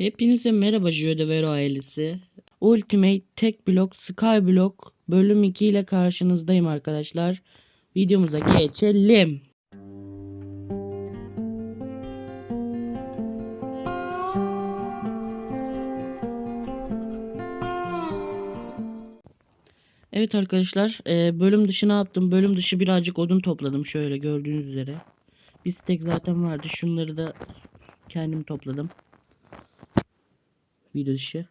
Hepinize merhaba Jö Vero ailesi. Ultimate Tek Block Skyblock bölüm 2 ile karşınızdayım arkadaşlar. Videomuza geçelim. Evet arkadaşlar e, bölüm dışı ne yaptım? Bölüm dışı birazcık odun topladım şöyle gördüğünüz üzere. Bir tek zaten vardı. Şunları da kendim topladım. Video dışı.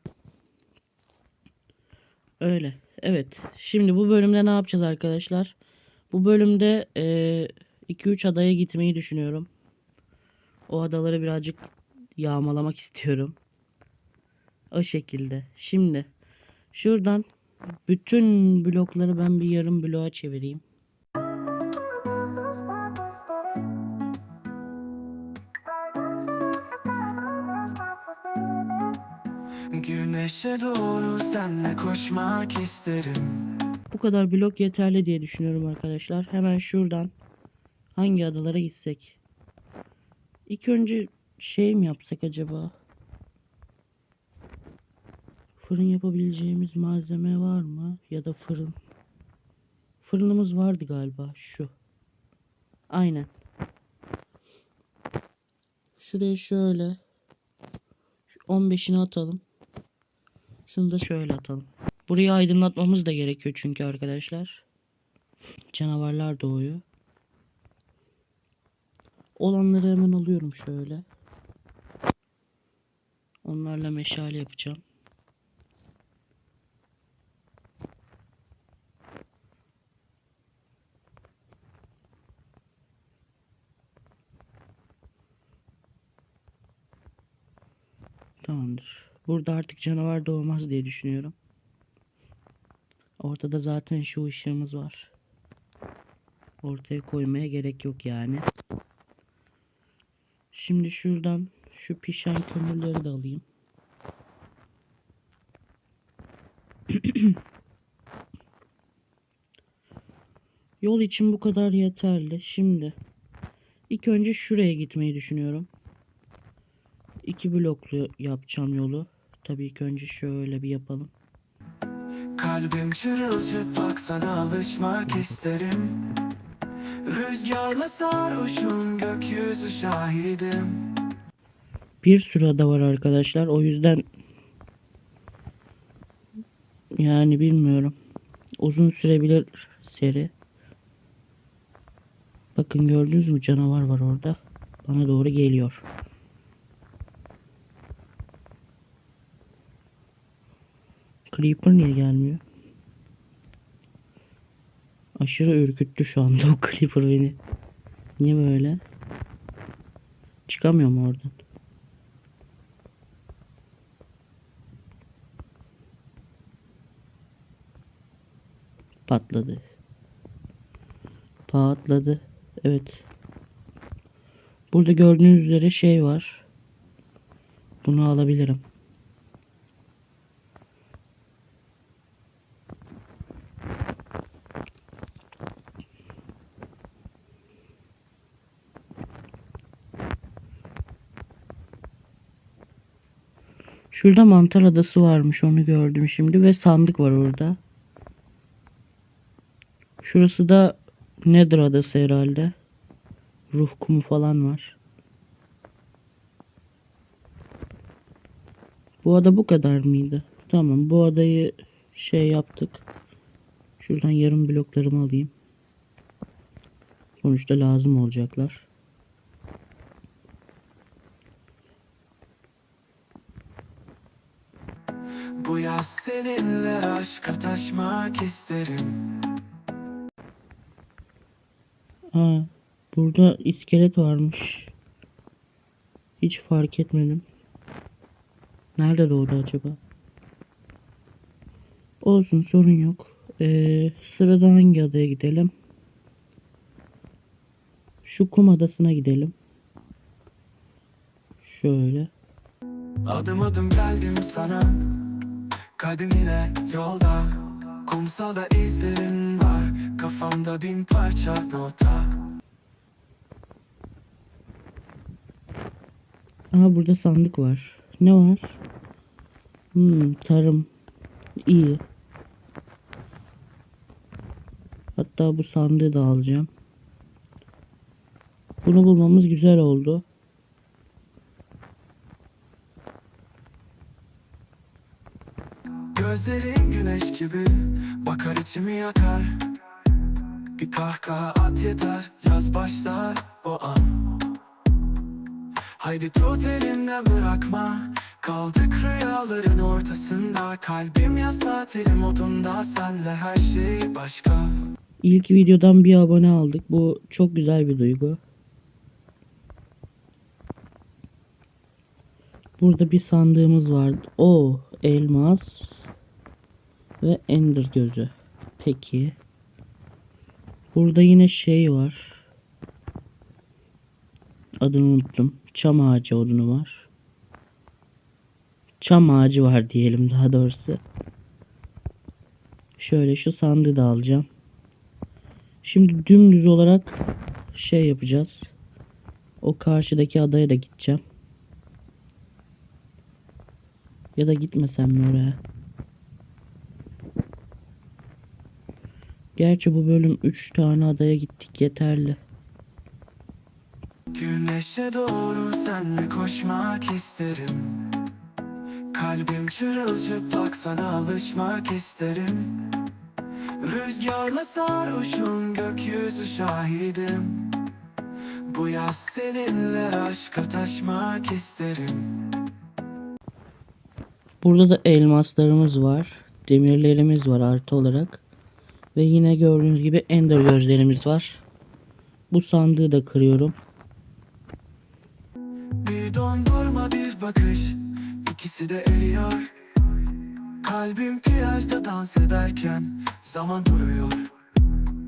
Öyle. Evet. Şimdi bu bölümde ne yapacağız arkadaşlar? Bu bölümde 2-3 adaya gitmeyi düşünüyorum. O adaları birazcık yağmalamak istiyorum. O şekilde. Şimdi şuradan bütün blokları ben bir yarım bloğa çevireyim. Güneşe doğru senle koşmak isterim Bu kadar blok yeterli diye düşünüyorum arkadaşlar. Hemen şuradan hangi adalara gitsek? İlk önce şey mi yapsak acaba? Fırın yapabileceğimiz malzeme var mı? Ya da fırın. Fırınımız vardı galiba şu. Aynen. Şuraya şöyle. Şu 15'ini atalım. Şunu da şöyle atalım. Burayı aydınlatmamız da gerekiyor çünkü arkadaşlar. Canavarlar doğuyor. Olanları hemen alıyorum şöyle. Onlarla meşale yapacağım. Tamamdır. Burada artık canavar doğmaz diye düşünüyorum. Ortada zaten şu ışığımız var. Ortaya koymaya gerek yok yani. Şimdi şuradan şu pişen kömürleri de alayım. Yol için bu kadar yeterli. Şimdi ilk önce şuraya gitmeyi düşünüyorum. İki bloklu yapacağım yolu. Tabii ilk önce şöyle bir yapalım. Kalbim çırılçıplak sana alışmak isterim Rüzgarla sarhoşum gökyüzü şahidim Bir sürü ada var arkadaşlar. O yüzden yani bilmiyorum. Uzun sürebilir seri. Bakın gördünüz mü canavar var orada. Bana doğru geliyor. Creeper niye gelmiyor? Aşırı ürküttü şu anda o Creeper beni. Niye böyle? Çıkamıyorum oradan. Patladı. Patladı. Evet. Burada gördüğünüz üzere şey var. Bunu alabilirim. Şurada mantar adası varmış onu gördüm şimdi ve sandık var orada. Şurası da Nether adası herhalde. Ruh kumu falan var. Bu ada bu kadar mıydı? Tamam bu adayı şey yaptık. Şuradan yarım bloklarımı alayım. Sonuçta lazım olacaklar. Bu yaz seninle aşka taşmak isterim Aa, burada iskelet varmış. Hiç fark etmedim. Nerede doğdu acaba? Olsun sorun yok. Ee, sırada hangi adaya gidelim? Şu kum adasına gidelim. Şöyle. Adım adım geldim sana Kalbim yine yolda Kumsalda izlerin var Kafamda bin parça nota Aha burada sandık var. Ne var? Hmm, tarım. İyi. Hatta bu sandığı da alacağım. Bunu bulmamız güzel oldu. Gözlerin güneş gibi bakar içimi yakar Bir kahkaha at yeter yaz başlar o an Haydi tut elimden bırakma Kaldık rüyaların ortasında Kalbim yaz tatili modunda Senle her şey başka İlk videodan bir abone aldık. Bu çok güzel bir duygu. Burada bir sandığımız vardı. O elmas ve ender gözü. Peki. Burada yine şey var. Adını unuttum. Çam ağacı odunu var. Çam ağacı var diyelim daha doğrusu. Şöyle şu sandığı da alacağım. Şimdi dümdüz olarak şey yapacağız. O karşıdaki adaya da gideceğim. Ya da gitmesem mi oraya? Gerçi bu bölüm 3 tane adaya gittik yeterli. Güneşe doğru senle koşmak isterim Kalbim çırılçıplak sana alışmak isterim Rüzgarla sarhoşum gökyüzü şahidim Bu yaz seninle aşka taşmak isterim Burada da elmaslarımız var. Demirlerimiz var artı olarak. Ve yine gördüğünüz gibi ender gözlerimiz var. Bu sandığı da kırıyorum. Bir dondurma bir bakış. İkisi de eriyor Kalbim plajda dans ederken zaman duruyor.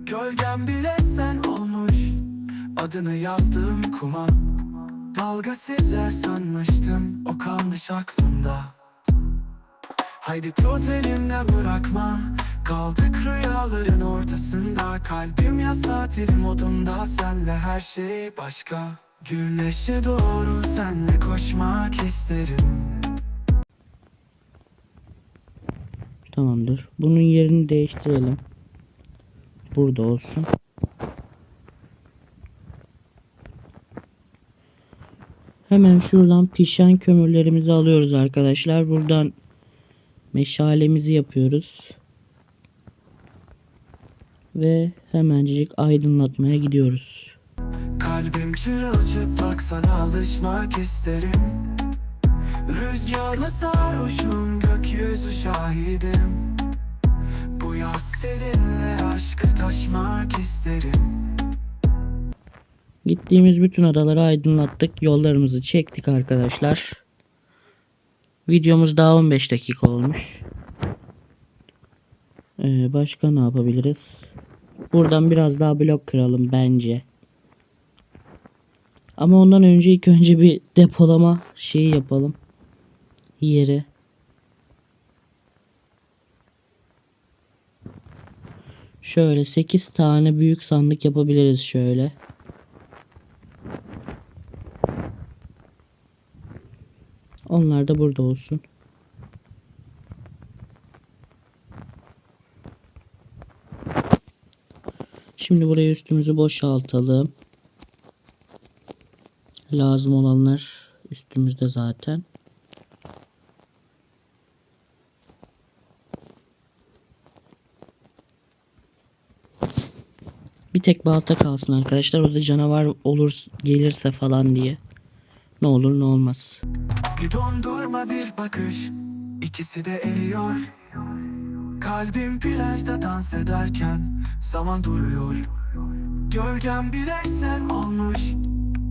Gölgem bile sen olmuş. Adını yazdığım kuma. Dalga siller sanmıştım o kalmış aklımda. Haydi tut elimden bırakma Kaldık rüyaların ortasında Kalbim yaz tatili modunda Senle her şey başka Güneşe doğru senle koşmak isterim Tamamdır. Bunun yerini değiştirelim. Burada olsun. Hemen şuradan pişen kömürlerimizi alıyoruz arkadaşlar. Buradan meşalemizi yapıyoruz. Ve hemencik aydınlatmaya gidiyoruz. Kalbim çırılçıplak sana alışmak isterim Rüzgarla sarhoşum gökyüzü şahidim Bu yaz seninle aşkı taşmak isterim Gittiğimiz bütün adaları aydınlattık. Yollarımızı çektik arkadaşlar. Videomuz daha 15 dakika olmuş. Ee, başka ne yapabiliriz? Buradan biraz daha blok kıralım bence. Ama ondan önce ilk önce bir depolama şeyi yapalım. Yeri. Şöyle 8 tane büyük sandık yapabiliriz şöyle. Onlar da burada olsun. Şimdi buraya üstümüzü boşaltalım. Lazım olanlar üstümüzde zaten. Bir tek balta kalsın arkadaşlar. O da canavar olur gelirse falan diye. Ne olur ne olmaz. Bir dondurma bir bakış ikisi de eriyor Kalbim plajda dans ederken zaman duruyor. Gölgem bile sen olmuş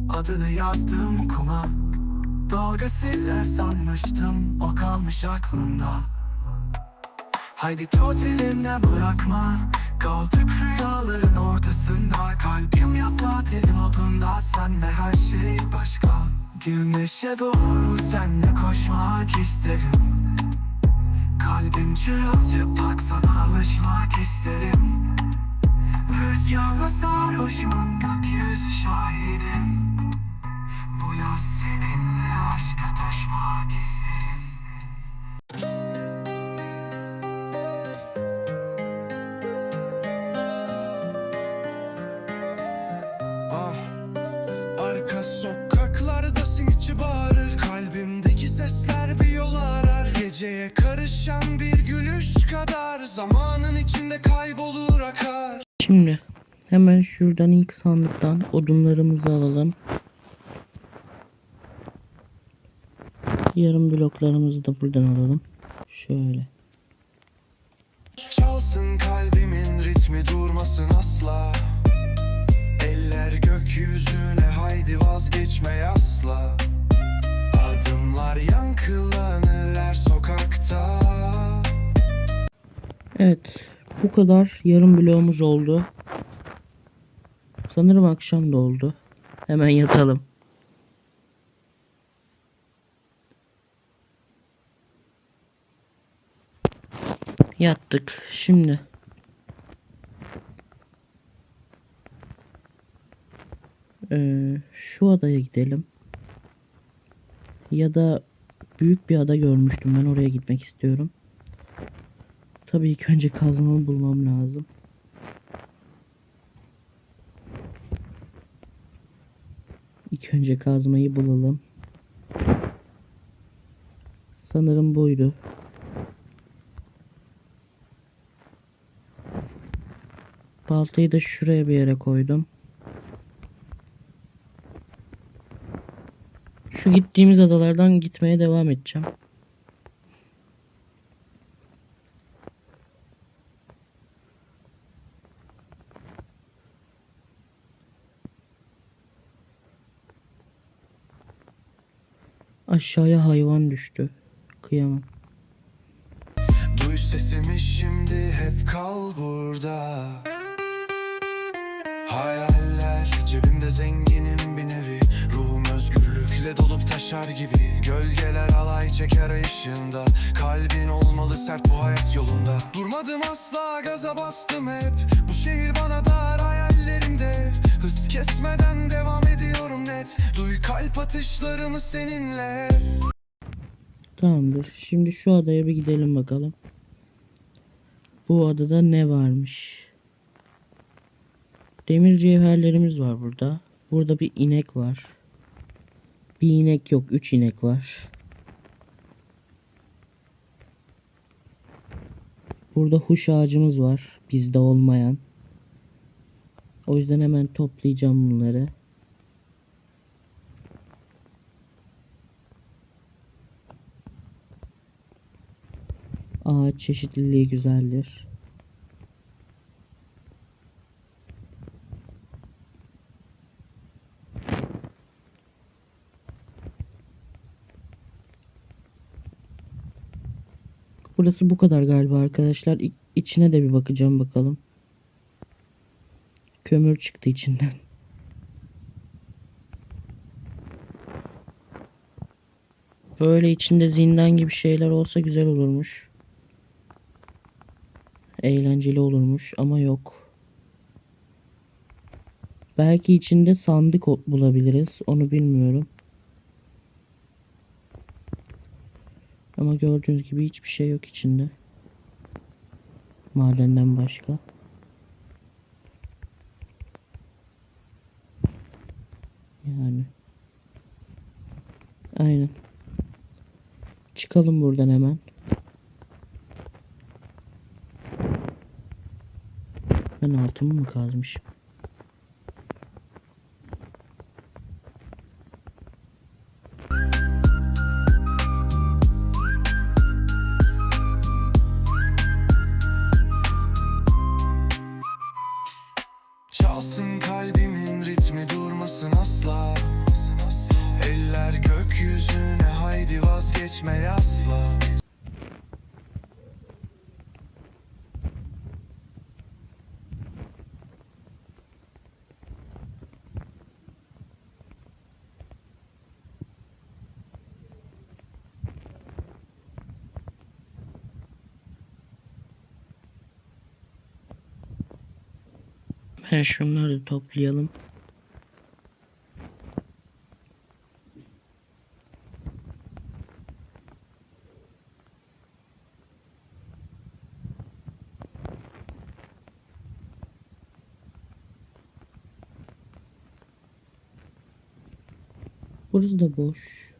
adını yazdım kuma. Dalga siller sanmıştım o kalmış aklımda. Haydi tut elimden bırakma Kaldık rüyaların ortasında. Kalbim yaz tatili modunda Senle her şey başka. Güneşe doğru senle koşmak isterim Kalbim çırılçıplak sana alışmak isterim Rüzgarla sarhoşum gökyüzü şahidim. Bu yaz seninle aşka taşmak isterim Ah, arka sokaklarda simitçi bağırır Kalbimdeki sesler bir yol arar. Geceye karışan bir Zamanın içinde kaybolur akar Şimdi hemen şuradan ilk sandıktan odunlarımızı alalım. Yarım bloklarımızı da buradan alalım. Şöyle. Çalsın kalbimin ritmi durmasın asla Eller gökyüzüne haydi vazgeçme asla Adımlar yankılanır her sokakta Evet. Bu kadar yarım bloğumuz oldu. Sanırım akşam da oldu. Hemen yatalım. Yattık. Şimdi Ee, şu adaya gidelim. Ya da büyük bir ada görmüştüm. Ben oraya gitmek istiyorum. Tabii ilk önce kazmamı bulmam lazım. İlk önce kazmayı bulalım. Sanırım buydu. Baltayı da şuraya bir yere koydum. Şu gittiğimiz adalardan gitmeye devam edeceğim. Aşağıya hayvan düştü. Kıyamam. Duy sesimi şimdi hep kal burada Hayaller cebimde zenginim bir nevi Ruhum özgürlükle dolup taşar gibi Gölgeler alay çeker ışığında Kalbin olmalı sert bu hayat yolunda Durmadım asla gaza bastım hep Bu şehir bana dar hayallerimde. Hız kesmeden devam ediyorum net Duy kalp atışlarımı seninle Tamamdır. Şimdi şu adaya bir gidelim bakalım. Bu adada ne varmış? Demir cevherlerimiz var burada. Burada bir inek var. Bir inek yok. Üç inek var. Burada huş ağacımız var. Bizde olmayan. O yüzden hemen toplayacağım bunları. Ağaç çeşitliliği güzeldir. Burası bu kadar galiba arkadaşlar. İ- içine de bir bakacağım bakalım. Kömür çıktı içinden. Böyle içinde zindan gibi şeyler olsa güzel olurmuş. Eğlenceli olurmuş ama yok. Belki içinde sandık bulabiliriz. Onu bilmiyorum. Ama gördüğünüz gibi hiçbir şey yok içinde. Madenden başka. Yani. Aynen. Çıkalım buradan hemen. Ben altımı mı kazmışım? Ben şunları toplayalım. Burası da boş.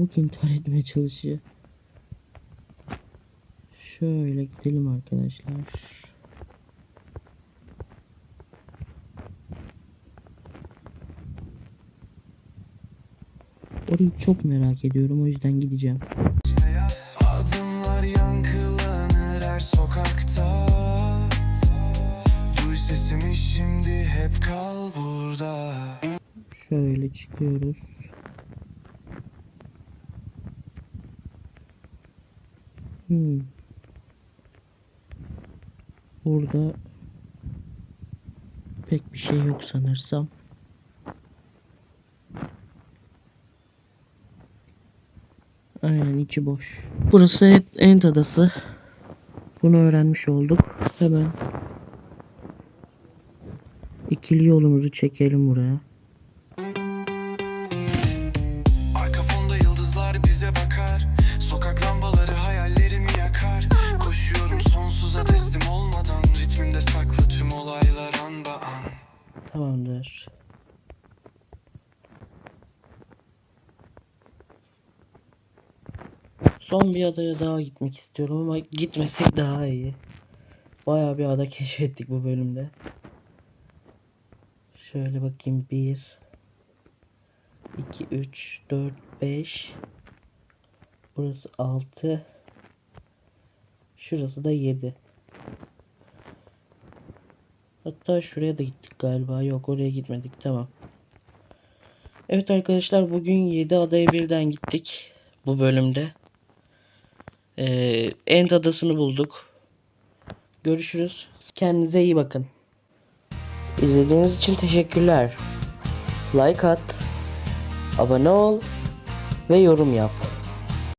Tavuk intihar etmeye çalışıyor. Şöyle gidelim arkadaşlar. Orayı çok merak ediyorum o yüzden gideceğim. Adımlar yankılanır her sokakta Duy sesimi şimdi hep kal burada Şöyle çıkıyoruz. Hmm. Burada pek bir şey yok sanırsam. Aynen içi boş. Burası Ent Adası. Bunu öğrenmiş olduk. Hemen ikili yolumuzu çekelim buraya. Tamamdır. Son bir adaya daha gitmek istiyorum ama gitmesek daha iyi. Bayağı bir ada keşfettik bu bölümde. Şöyle bakayım 1 2 3 4 5 Burası 6 Şurası da 7 Hatta şuraya da gittik galiba. Yok oraya gitmedik. Tamam. Evet arkadaşlar bugün 7 adaya birden gittik. Bu bölümde. Ee, End adasını bulduk. Görüşürüz. Kendinize iyi bakın. İzlediğiniz için teşekkürler. Like at. Abone ol. Ve yorum yap.